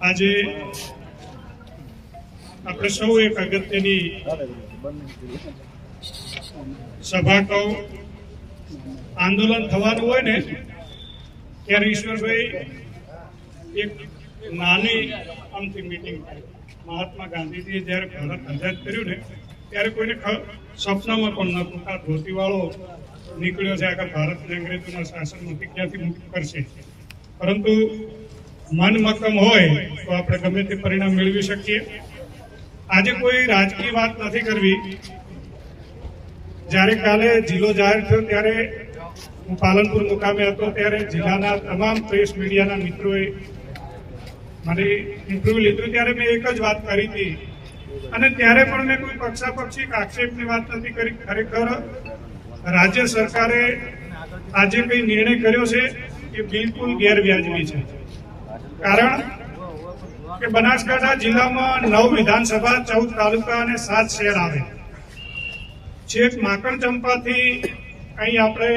આજે આપણે સૌ એક અગત્યની સભા કહું આંદોલન થવાનું હોય ને, ત્યારે ઈશ્વરભાઈ એક નાની આમથી મિટિંગ મહાત્મા ગાંધીજીએ જ્યારે ભારત આઝાદ કર્યું ને ત્યારે કોઈને સપનામાં પણ નહોતું કે આ ધોતીવાળો નીકળ્યો છે આખા ભારતને અંગ્રેજોના શાસનમાંથી ક્યાંથી મુક્ત કરશે? પરંતુ મન મક્કમ હોય તો આપણે ગમે તે પરિણામ મેળવી શકીએ. આજે કોઈ રાજકીય વાત નથી કરવી. જ્યારે કાલે જિલ્લો જાહેર થયો ત્યારે હું પાલનપુર મુકામે હતો, ત્યારે જિલ્લાના તમામ પ્રેસ મીડિયાના મિત્રોએ મારી ઇન્ટરવ્યુ લીધું. ત્યારે મેં એક જ વાત કરી હતી. અને ત્યારે પણ મેં કોઈ પક્ષાપક્ષી આક્ષેપની વાત નથી કરી. ખરેખર રાજ્ય સરકારે આજે કઈ નિર્ણય કર્યો છે એ બિલકુલ ગેરવ્યાજબી છે. કારણ કે બનાસકાંઠા જિલ્લામાં નવ વિધાનસભા, ચૌદ તાલુકા અને સાત શહેર આવે. છેક માકણ ચંપાથી અહીં આપણે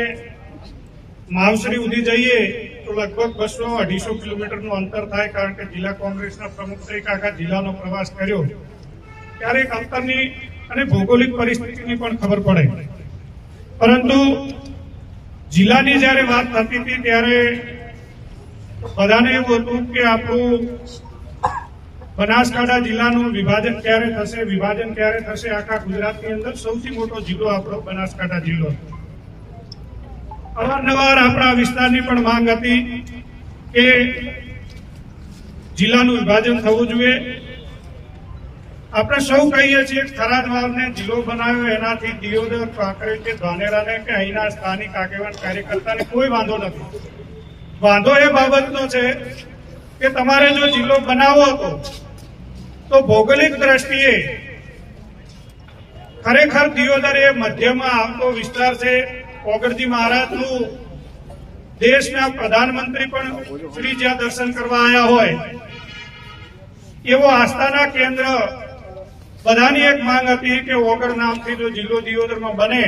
માવસરી સુધી જઈએ તો લગભગ બસો અઢીસો કિલોમીટરનું અંતર થાય, કારણ કે જિલ્લા કોંગ્રેસના પ્રમુખ તરીકે આખા જિલ્લાનો પ્રવાસ કર્યો. ત્યારે એક અંતરની અને ભૌગોલિક પરિસ્થિતિની પણ ખબર પડે. પરંતુ જિલ્લાની જ્યારે વાત થતી હતી ત્યારે બધાને એવું હતું કે આપણું બનાસકાંઠા જિલ્લાનું વિભાજન ક્યારે થશે, વિભાજન ક્યારે થશે, આખા ગુજરાતની અંદર સૌથી મોટો જિલ્લો આપણો બનાસકાંઠા જિલ્લો અવારનવાર આપણા વિસ્તારની પણ માંગ હતી કે જિલ્લાનું વિભાજન થવું જોઈએ. આપણે સૌ કહીએ છીએ થરાદ વાવને જિલ્લો બનાવ્યો, એનાથી દિયોદર કાંકરેજ કે ધાનેરાને કે અહીંના સ્થાનિક આગેવાન કાર્યકર્તાને કોઈ વાંધો નથી. વાંધો એ બાબતનો છે કે તમારે જો જિલ્લો બનાવવો હતો, તો ભૌગોલિક દ્રષ્ટિએ ખરેખર દિયોદર એ મધ્યમાં આવતો વિસ્તાર છે ઓગળજી મહારાજનું દેશના પ્રધાનમંત્રી પણ શ્રી જ્યાં દર્શન કરવા આવ્યા હોય, એવો આસ્થાના કેન્દ્ર બધાની એક માંગ હતી કે ઓગળ નામથી જો જિલ્લો દિયોદરમાં બને,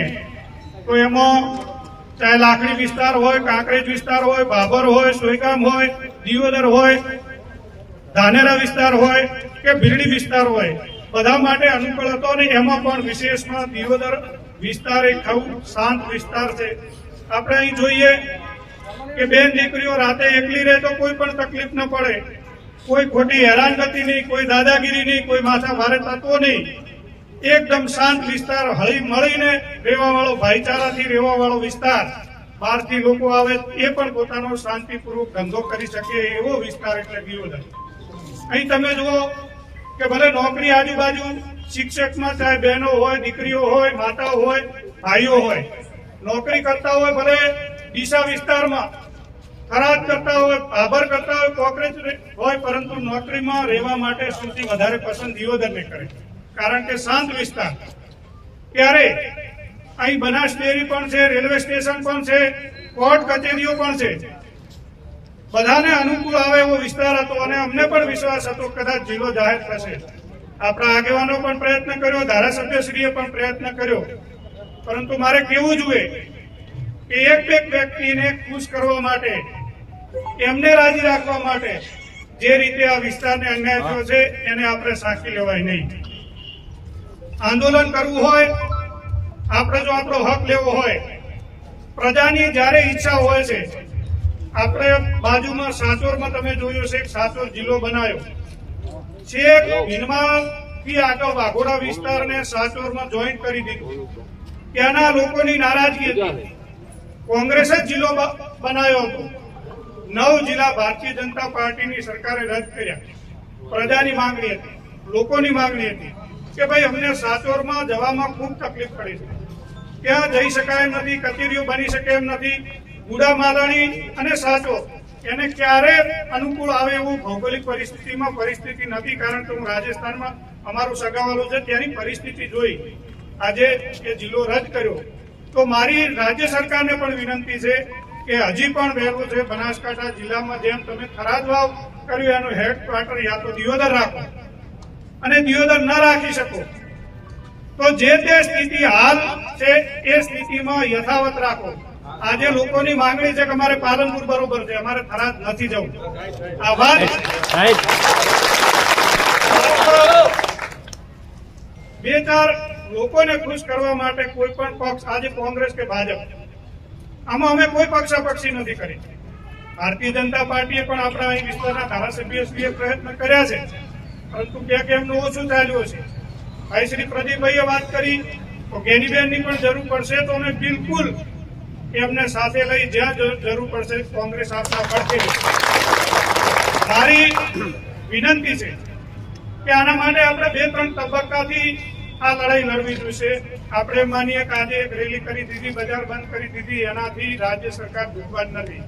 તો એમાં ચાહે લાકડી વિસ્તાર હોય, કાંકરેજ વિસ્તાર હોય, બાબર હોય, સોયગામ હોય, દિયોદર હોય, ધાનેરા વિસ્તાર હોય કે ભીરડી વિસ્તાર હોય, બધા માટે અનુકૂળ હતો અને એમાં પણ વિશેષમાં દિયોદર વિસ્તાર એક ખૂબ શાંત વિસ્તાર છે. આપણે અહીં જોઈએ કે બેન દીકરીઓ રાતે એકલી રહે તો કોઈ પણ તકલીફ ન પડે. કોઈ ખોટી હેરાનગતિ નહીં કોઈ દાદાગીરી નહીં કોઈ માથા ભારે થતો નહીં એકદમ શાંત વિસ્તાર હળી મળીને રહેવા વાળો ભાઈચારાથી રહેવા વાળો વિસ્તાર, બહારથી લોકો આવે, એ પણ પોતાનો શાંતિપૂર્વક ધંધો કરી શકે એવો વિસ્તાર એટલે દિયોદર. અહીં તમે જુઓ કે ભલે નોકરી આજુબાજુ શિક્ષકમાં ચાહે બહેનો હોય, દીકરીઓ હોય, માતાઓ હોય, ભાઈઓ હોય, નોકરી કરતા હોય ભલે ડીસા વિસ્તારમાં ખરાબ કરતા હોય, આભાર કરતા હોય કોકરેજ હોય, પરંતુ નોકરીમાં રહેવા માટે સૌથી વધારે પસંદ દિયોદરને કરે કારણ કે શાંત વિસ્તાર. ત્યારે અહીં બનાસ ડેરી પણ છે, રેલવે સ્ટેશન પણ છે, કોર્ટ કચેરીઓ પણ છે. બધાને અનુકૂળ આવે એવો વિસ્તાર હતો અને અમને પણ વિશ્વાસ હતો કદાચ જિલ્લો જાહેર થશે. આપણા આગેવાનો પણ પ્રયત્ન કર્યો, ધારાસભ્યશ્રીએ પણ પ્રયત્ન કર્યો. પરંતુ મારે કેવું જોઈએ કે એક એક વ્યક્તિને ખુશ કરવા માટે એમને રાજી રાખવા માટે જે રીતે આ વિસ્તારને અન્યાય થયો છે, એને આપણે સાંકી લેવાય નહીં. આંદોલન કરવું હોય, આપણે જો આપણો હક લેવો હોય, પ્રજાની જ્યારે ઈચ્છા હોય છે, આપણે બાજુમાં સાચોરમાં તમે જોયું છે સાચોર જિલ્લો બનાવ્યો છેક ભીનમાં થી આગળ વાઘોડા વિસ્તારને સાચોરમાં જોઈન્ટ કરી દીધું. ત્યાંના લોકોની નારાજગી હતી. કોંગ્રેસે જ જિલ્લો બનાવ્યો હતો. નવ જિલ્લા ભારતીય જનતા પાર્ટીની સરકારે રદ કર્યા. પ્રજાની માંગણી હતી, લોકોની માંગણી હતી કે ભાઈ અમને સાચોરમાં જવામાં ખૂબ તકલીફ પડે છે. ત્યાં જઈ શકાય એમ નથી, કચેરીઓ બની શકે એમ નથી. ગુડા માલાણી અને સાચો એને ક્યારે અનુકૂળ આવે એવું ભૌગોલિક પરિસ્થિતિમાં પરિસ્થિતિ નથી, કારણ કે હું રાજસ્થાનમાં અમારું સગાવાલું છે, ત્યાંની પરિસ્થિતિ જોઈ. આજે એ જિલ્લો રદ કર્યો. તો મારી રાજ્ય સરકારને પણ વિનંતી છે કે હજી પણ વહેલું છે, બનાસકાંઠા જિલ્લામાં જેમ તમે થરાદ વાવ કર્યું, એનું હેડક્વાર્ટર યા તો દિયોદર રાખો. અને દિયોદર ન રાખી શકો. તો જે તે સ્થિતિ હાલ છે, એ સ્થિતિમાં યથાવત રાખો. આજે લોકોની માંગણી છે કે અમારે પાલનપુર બરોબર છે, અમારે થરાદ નથી જવું. આ વાત બે ચાર લોકોને ખુશ કરવા માટે કોઈ પણ પક્ષ, આજે કોંગ્રેસ કે ભાજપ. આમાં અમે કોઈ પક્ષાપક્ષી નથી કરી. ભારતીય જનતા પાર્ટીએ પણ આપણા અહીં વિસ્તારના ધારાસભ્યશ્રીએ પ્રયત્ન કર્યા છે. પરંતુ ક્યાંક એમનું ઓછું ચાલ્યું છે ભાઈ શ્રી પ્રદીપભાઈએ વાત કરી, તો ગેનીબેનની પણ જરૂર પડશે, તો અમે બિલકુલ એમને સાથે લઈ જ્યાં જરૂર પડશે કોંગ્રેસ આપના પડશે મારી વિનંતી છે કે આના માટે આપણે બે ત્રણ તબક્કાથી આ લડાઈ લડવી જોઈશે. આપણે માનીએ કે આજે એક રેલી કરી દીધી, બજાર બંધ કરી દીધી, એનાથી રાજ્ય સરકાર ભૂખવાન નથી.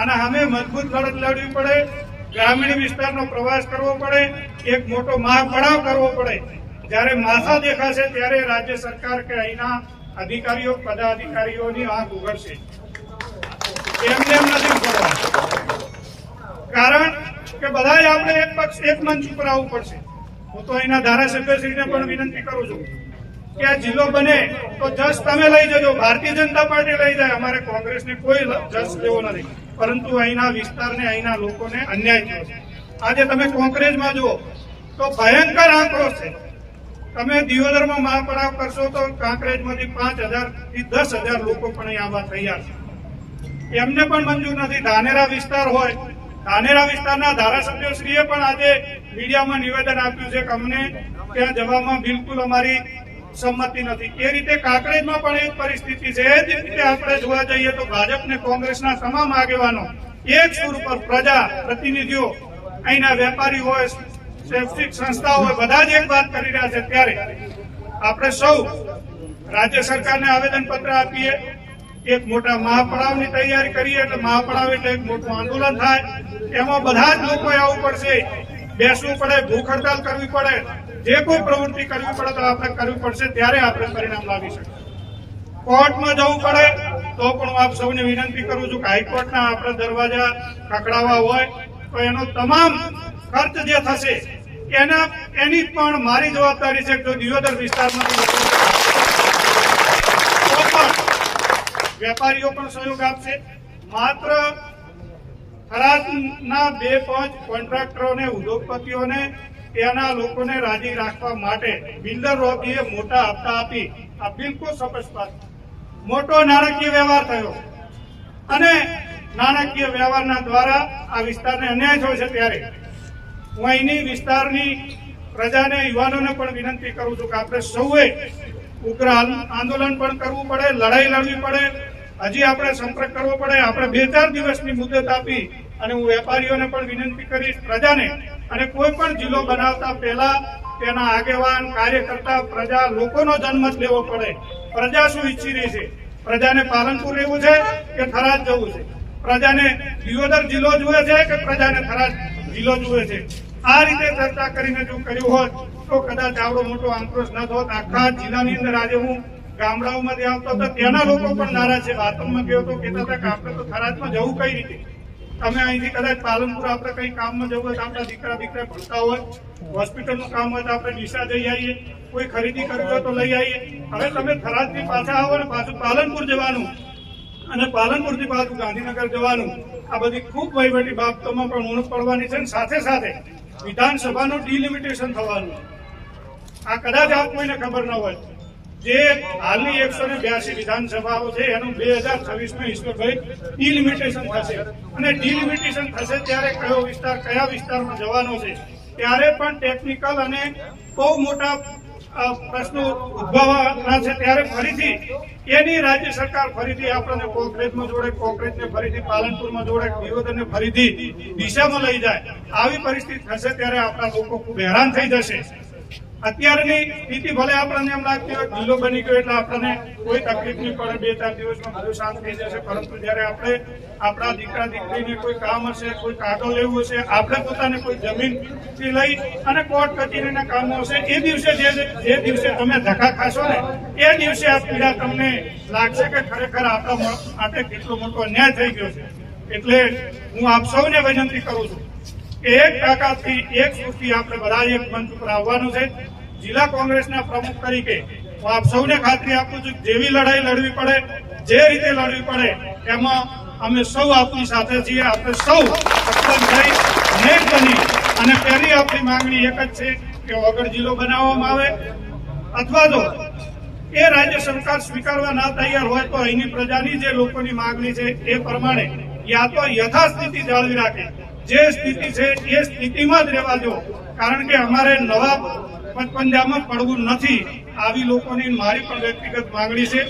અને સામે મજબૂત લડત લડવી પડે, ગ્રામીણ વિસ્તારનો પ્રવાસ કરવો પડે, એક મોટો મહાપડાવ કરવો પડે. જ્યારે માથા દેખાશે, ત્યારે રાજ્ય સરકાર કે અહીંના અધિકારીઓ, પદાધિકારીઓની આંખ ઉઘડશે. એમને એમ નથી કારણ કે બધાય આપણે એક પક્ષ, એક મંચ ઉપર આવવું પડશે. હું તો અહીંના ધારાસભ્યશ્રીને પણ વિનંતી કરું છું કે આ જિલ્લો બને તો જસ તમે લઈ જજો. ભારતીય જનતા પાર્ટી લઈ જાય. અમારે કોંગ્રેસને કોઈ જસ લેવો નથી. પરંતુ અહીંના વિસ્તારને, અહીંના લોકોને અન્યાય થયો આજે તમે કોંગ્રેસમાં જુઓ તો ભયંકર આંકડો છે. તમે દિયોદરમાં મહાપડાવ કરશો તો કાંકરેજમાંથી પાંચ હજારથી દસ હજાર લોકો પણ અહીં આવવા તૈયાર છે. એમને પણ મંજૂર નથી. ધાનેરા વિસ્તાર હોય. ધાનેરા વિસ્તારના ધારાસભ્યશ્રીએ પણ આજે મીડિયામાં નિવેદન આપ્યું છે કે અમને ત્યાં જવામાં બિલકુલ અમારી સંમતિ નથી. એ રીતે કાંકરેજમાં પણ એક પરિસ્થિતિ છે. જ રીતે આપણે જોવા જઈએ તો ભાજપ ને કોંગ્રેસના તમામ આગેવાનો એક સુર ઉપર પ્રજા, પ્રતિનિધિઓ, અહીંના વેપારી હોય શૈક્ષિક સંસ્થાઓ હોય બધા જ એક વાત કરી રહ્યા છે ત્યારે આપણે સૌ રાજ્ય સરકારને આવેદન પત્ર આપીએ, એક મોટા મહાપડાવની તૈયારી કરીએ, એટલે મહાપડાવ એટલે એક મોટું આંદોલન થાય. એમાં બધા જ લોકોએ આવવું પડશે. બેસવું પડે, ભૂખ હડતાલ કરવી પડે, જે કોઈ પ્રવૃત્તિ કરવી પડે તો આપણે કરવી પડશે, ત્યારે આપણે પરિણામ લાવી શકીએ. કોર્ટમાં જવું પડે, તો પણ હું આપ સૌને વિનંતી કરું છું કે હાઈકોર્ટના આપણા દરવાજા કકડાવા હોય, તો એનો તમામ ખર્ચ જે થશે, એના, એની પણ મારી જવાબદારી છે જો દિયોદર પણ વેપારીઓ પણ સહયોગ આપશે. માત્ર થરાદના બે પાંચ કોન્ટ્રાક્ટરોને, ઉદ્યોગપતિઓને ત્યાંના લોકોને રાજી રાખવા માટે બિલ્ડર રોકીએ મોટા હપ્તા આપી. આ બિલકુલ સ્પષ્ટ મોટો નાણાકીય વ્યવહાર થયો. અને નાણાકીય વ્યવહારના દ્વારા આ વિસ્તારને અન્યાય થયો છે ત્યારે. હું અહીંની વિસ્તારની પ્રજાને, યુવાનોને પણ વિનંતી કરું છું કે આપણે સૌએ ઉગ્ર આંદોલન પણ કરવું પડે, લડાઈ લડવી પડે. હજી આપણે સંપર્ક કરવો પડે. આપણે બે ચાર દિવસની મુદત આપી અને હું વેપારીઓને પણ વિનંતી કરીશ પ્રજાને, અને કોઈ પણ જિલ્લો બનાવતા પહેલા તેના આગેવાન, કાર્યકર્તા, પ્રજા, લોકોનો જન્મ જ લેવો પડે. પ્રજા શું ઈચ્છી રહી છે? પ્રજાને પાલનપુર રહેવું છે કે થરાદ જવું છે? પ્રજાને દિયોદર જિલ્લો જુએ છે કે પ્રજાને થરાદ જિલ્લો જુએ છે? આ રીતે ચર્ચા કરીને જો કર્યું હોત, તો કદાચ આવડો મોટો આક્રોશ ન થોત. આખા જિલ્લાની અંદર આજે હું ગામડાઓમાંથી આવતો હતો, ત્યાંના લોકો પણ નારાજ છે. વાતોમાં ગયો તો કહેતા હતા કે આપણે તો થરાદમાં જવું કઈ રીતે? તમે અહીંથી કદાચ પાલનપુર આપણે કઈ કામમાં જવું હોય તો આપણા દીકરા દીકરા ભણતા હોય, હોસ્પિટલનું કામ હોય તો આપણે નિશા જઈ આવીએ, કોઈ ખરીદી કરવી હોય તો લઈ આવીએ. હવે તમે થરાદથી પાછા આવો ને પાછું પાલનપુર જવાનું. અને પાલનપુરથી પાછું ગાંધીનગર જવાનું. આ બધી ખૂબ વહીવટી બાબતોમાં પણ ઉણપ પડવાની છે અને સાથે સાથે વિધાનસભાનું ડિલિમિટેશન થવાનું. આ કદાચ આપ કોઈને ખબર ન હોય. જે હાલની એકસો ને બ્યાસી વિધાનસભાઓ છે, એનું બે હજાર છવ્વીસમાં ઈશ્વરભાઈ ડિલિમિટેશન થશે. અને ડિલિમિટેશન થશે ત્યારે કયો વિસ્તાર, કયા વિસ્તારમાં જવાનો છે, ત્યારે પણ ટેકનિકલ અને બહુ મોટા પ્રશ્નો ઉદભવવાના છે, ત્યારે ફરીથી એની રાજ્ય સરકાર ફરીથી આપણને કોંગ્રેસમાં જોડે કોંક્રેજને ફરીથી પાલનપુરમાં જોડે, વિરોધને ફરીથી દિશામાં લઈ જાય. આવી પરિસ્થિતિ થશે ત્યારે આપણા લોકો ખૂબ હેરાન થઈ જશે. અત્યારની સ્થિતિ ભલે આપણને એમ લાગતી હોય જિલ્લો બની ગયો એટલે આપણને કોઈ તકલીફ નહીં પડે. બે ચાર દિવસમાં બધું શાંત થઈ જશે. પરંતુ જ્યારે આપણે આપણા દીકરા, દીકરીને કોઈ કામ હશે, કોઈ કાગળ લેવું હશે, આપણે પોતાને કોઈ જમીન લઈ અને કોર્ટ કચેરીના કામો હશે, એ દિવસે જે દિવસે તમે ધક્કા ખાશો ને, એ દિવસે આ પીડા તમને લાગશે કે ખરેખર આપણા માટે કેટલો મોટો અન્યાય થઈ ગયો છે. એટલે હું આપ સૌને વિનંતી કરું છું એક તાકાતથી એક સૃષ્ટિ આપણે બધા એક મંચ ઉપર આવવાનું છે. જિલ્લા કોંગ્રેસના પ્રમુખ તરીકે હું આપ સૌને ખાતરી આપું છું જેવી લડાઈ લડવી પડે, જે રીતે લડવી પડે, એમાં અમે સૌ આપની સાથે છીએ. આપણે સૌ સક્ષમ થઈ, નેક બની અને પહેલી આપણી માંગણી એક જ છે કે વગર જિલ્લો બનાવવામાં આવે. અથવા તો એ રાજ્ય સરકાર સ્વીકારવા ના તૈયાર હોય તો અહીંની પ્રજાની જે લોકોની માંગણી છે એ પ્રમાણે યા તો યથાસ્થિતિ જાળવી રાખે. જે સ્થિતિ છે એ સ્થિતિમાં જ રહેવા દો. કારણ કે અમારે નવા પંજામાં પડવું નથી. આવી લોકોની મારી પણ વ્યક્તિગત માંગણી છે.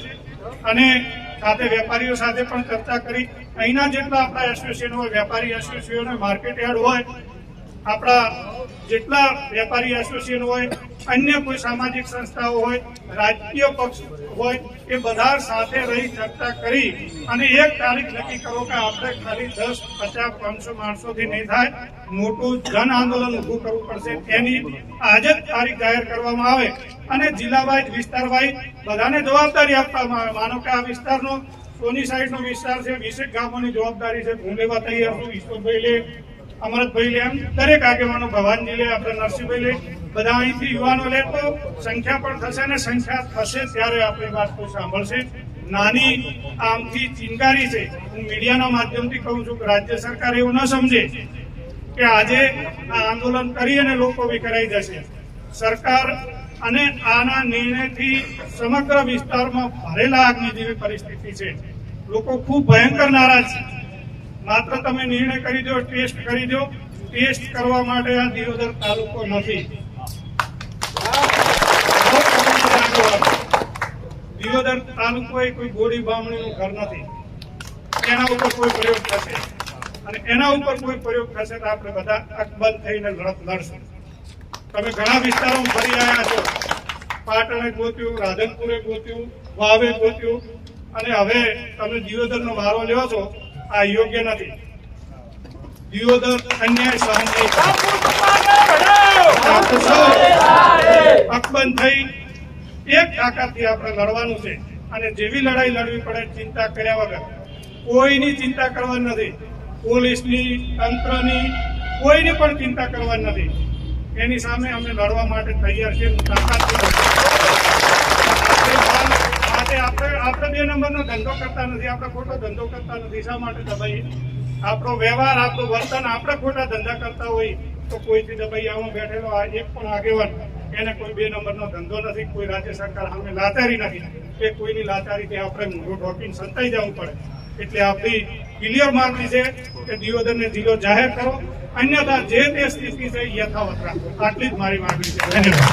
અને સાથે વેપારીઓ સાથે પણ ચર્ચા કરી. અહીંના જેટલા આપણા એસોસિએશન હોય, વેપારી એસોસિએશન માર્કેટ યાર્ડ હોય, આપણા જેટલા વેપારી એસોસિએશન હોય, અન્ય કોઈ સામાજિક સંસ્થાઓ હોય, રાજકીય પક્ષ હોય એ બધા સાથે રહી ચર્ચા કરી અને એક તારીખ નક્કી કરો કે આપણે ખાલી દસ, પચાસ, પાંચસો માણસોથી નહીં થાય, મોટું જન આંદોલન ઊભું કરવું પડશે. એની આજે જ તારીખ જાહેર કરવામાં આવે અને જિલ્લા વાઇઝ વિસ્તાર વાઇઝ બધાને જવાબદારી આપવામાં આવે. માનો કે આ વિસ્તારનો સોની સાઈડનો વિસ્તાર છે વીસેક ગામોની જવાબદારી છે હું લેવા તૈયાર છું, ઈશ્વરભાઈ લે, અમરતભાઈ લે, એમ દરેક આગેવાનો ભવાનજી લે, આપણે નરસિંહભાઈ લે બધા અહીંથી યુવાનો લેતો, સંખ્યા પણ થશે ને સંખ્યા થશે ત્યારે આપણી વાત કોઈ સાંભળશે નાની આમથી ચિનગારી છે. હું મીડિયાના માધ્યમથી કહું છું કે રાજ્ય સરકાર એવું ન સમજે કે આજે આ આંદોલન કરી અને લોકો વિખરાઈ જશે. સરકાર અને આના નિર્ણયથી સમગ્ર વિસ્તારમાં ભરેલા આગની જેવી પરિસ્થિતિ છે. લોકો ખૂબ ભયંકર નારાજ છે. માત્ર તમે નિર્ણય કરી દો, ટેસ્ટ કરી દો. ટેસ્ટ કરવા માટે આ દિયોદર તાલુકો નથી. દિયોદર તાલુકો કોઈ ગોળી બામણીનું ઘર નથી એના ઉપર કોઈ પ્રયોગ થશે અને એના ઉપર કોઈ પ્રયોગ થશે તો આપણે બધા અકબંધ થઈને લડત લડશું તમે ઘણા વિસ્તારો ફરી આવ્યા છો પાટણે ગોત્યું રાધનપુરે ગોત્યું વાવે ગોત્યું અને હવે તમે દિયોદરનો વારો લ્યો છો આ યોગ્ય નથી દિયોદર અન્યાય સહન નહીં અકબંધ થઈ એક તાકાતથી આપણે લડવાનું છે. અને જેવી લડાઈ લડવી પડે ચિંતા કર્યા વગર, કોઈની ચિંતા કરવાની નથી. પોલીસની, તંત્રની, કોઈની પણ ચિંતા કરવાની નથી. એની સામે અમે લડવા માટે તૈયાર છીએ. માટે આપણે આપણે બે નંબરનો ધંધો કરતા નથી. આપણે ખોટો ધંધો કરતા નથી. શા માટે દબાઈએ? આપણો વ્યવહાર, આપણું વર્તન આપણે ખોટા ધંધા કરતા હોય તો કોઈથી દબાઈ આવું બેઠેલો એક પણ આગેવાન એને કોઈ બે નંબરનો ધંધો નથી, કોઈ રાજ્ય સરકાર સામે લાચારી નથી. કે કોઈની લાચારીથી આપણે મોઢું ઢોકીને સંતાઈ જવું પડે. એટલે આપણી ક્લિયર માંગણી છે કે દિયોદરને જિલ્લો જાહેર કરો. અન્યથા જે તે સ્થિતિ છે યથાવત રાખો. આટલી જ મારી માંગણી છે. ધન્યવાદ.